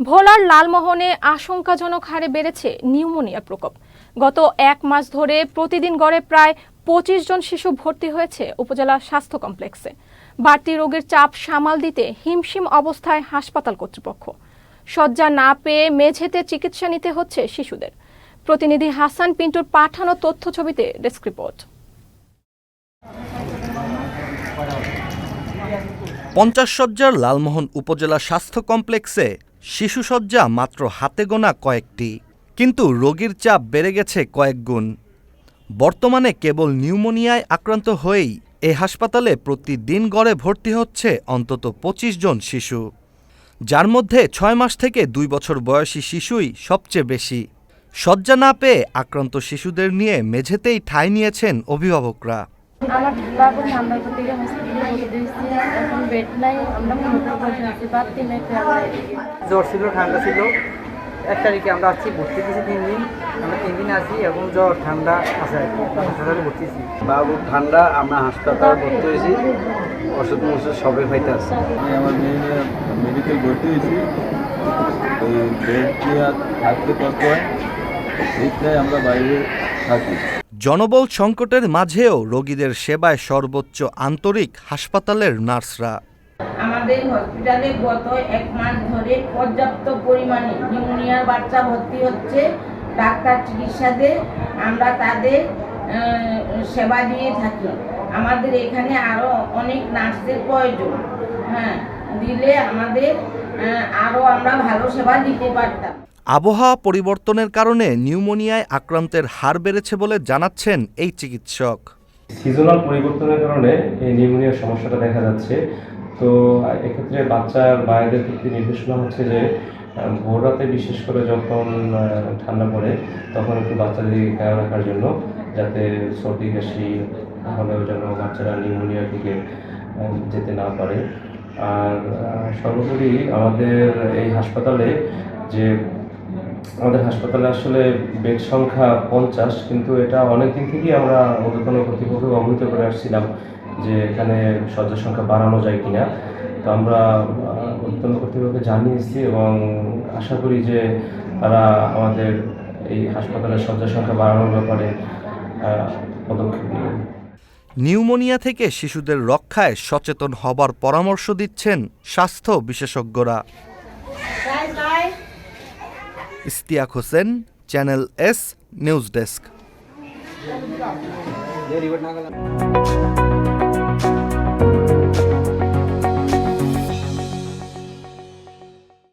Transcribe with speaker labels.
Speaker 1: ভোলার লালমোহনে আশঙ্কাজনক হারে বেড়েছে নিউমোনিয়া প্রকোপ। গত এক মাস ধরে প্রতিদিন গড়ে প্রায় পঁচিশ জন শিশু ভর্তি হয়েছে উপজেলা স্বাস্থ্য কমপ্লেক্সে। বাড়তি রোগের চাপ সামাল দিতে হিমশিম অবস্থায় হাসপাতাল কর্তৃপক্ষ। শয্যা না পেয়ে মেঝেতে চিকিৎসা নিতে হচ্ছে শিশুদের। প্রতিনিধি হাসান পিন্টুর পাঠানো তথ্য ছবিতে ডেস্ক রিপোর্ট।
Speaker 2: পঞ্চাশ সজ্জার লালমোহন উপজেলা স্বাস্থ্য কমপ্লেক্সে শিশু সজ্জা মাত্র হাতে গোনা কয়েকটি, কিন্তু রোগীর চাপ বেড়ে গেছে কয়েক গুণ। বর্তমানে কেবল নিউমোনিয়ায় আক্রান্ত হয়েই এ হাসপাতালে প্রতিদিন গড়ে ভর্তি হচ্ছে অন্তত পঁচিশ জন শিশু, যার মধ্যে ছয় মাস থেকে দুই বছর বয়সী শিশুই সবচেয়ে বেশি। শয্যা না পেয়ে আক্রান্ত শিশুদের নিয়ে মেঝেতেই ঠাঁই নিয়েছেন অভিভাবকরা।
Speaker 3: আমার বেড নাই আমরা কোনো বসে আছি বাড়তি নাই।
Speaker 4: জ্বর ছিল ঠান্ডা ছিল। এক তারিখে আমরা আসছি ভর্তি দিয়েছি তিন দিন আমরা তিন দিন আছি এবং জ্বর ঠান্ডা আছে হাসপাতালে ভর্তি আছি
Speaker 5: বাবু ঠান্ডা আমরা হাসপাতালে ভর্তি হয়েছি। ওষুধ মশুদ সবে খাইতে আসছি
Speaker 6: আমি আমার মেয়ে মেডিকেল ভর্তি হয়েছি। বেড নিয়ে থাকতে কষ্ট হয় এইটাই আমরা বাইরে থাকি।
Speaker 2: জনবল সংকটের মাঝেও রোগীদের সেবায় সর্বোচ্চ আন্তরিক হাসপাতালের নার্সরা।
Speaker 7: আমাদের হসপিটালে গত এক মাস ধরে পর্যাপ্ত পরিমাণে নিউমোনিয়ার বাচ্চা ভর্তি হচ্ছে ডাক্তার চিকিৎসা আমরা তাদের সেবা দিয়ে থাকি। আমাদের এখানে আরও অনেক নার্সের প্রয়োজন। হ্যাঁ দিলে আমাদের আরও আমরা ভালো সেবা দিতে পারতাম।
Speaker 2: আবহাওয়া পরিবর্তনের কারণে নিউমোনিয়ায় আক্রান্তের হার বেড়েছে বলে জানাচ্ছেন এই চিকিৎসক।
Speaker 8: সিজনাল পরিবর্তনের কারণে এই নিউমোনিয়ার সমস্যাটা দেখা যাচ্ছে। তো এক্ষেত্রে বাচ্চার মায়েদের ক্ষেত্রে নির্দেশনা হচ্ছে যে ভোর রাতে বিশেষ করে যখন ঠান্ডা পড়ে, তখন একটু বাচ্চাদের খেয়াল রাখার জন্য, যাতে সর্দি, কাশি হলেও যেন বাচ্চারা নিউমোনিয়ার দিকে যেতে না পারে। আর সর্বোপরি আমাদের এই হাসপাতালে যে আমাদের হাসপাতালে আসলে বেড সংখ্যা পঞ্চাশ, কিন্তু এটা অনেক দিন থেকেই আমরা ঊর্ধ্বতন কর্তৃপক্ষকে অবহিত করে আসছিলাম যে এখানে শয্যা সংখ্যা বাড়ানো যায় কিনা। তো আমরা ঊর্ধ্বতন কর্তৃপক্ষকে জানিয়েছি এবং আশা করি যে তারা আমাদের এই হাসপাতালের শয্যা সংখ্যা বাড়ানোর ব্যাপারে পদক্ষেপ নেবেন।
Speaker 2: নিউমোনিয়া থেকে শিশুদের রক্ষায় সচেতন হবার পরামর্শ দিচ্ছেন স্বাস্থ্য বিশেষজ্ঞরা। Istiaque Hossain channel S news desk.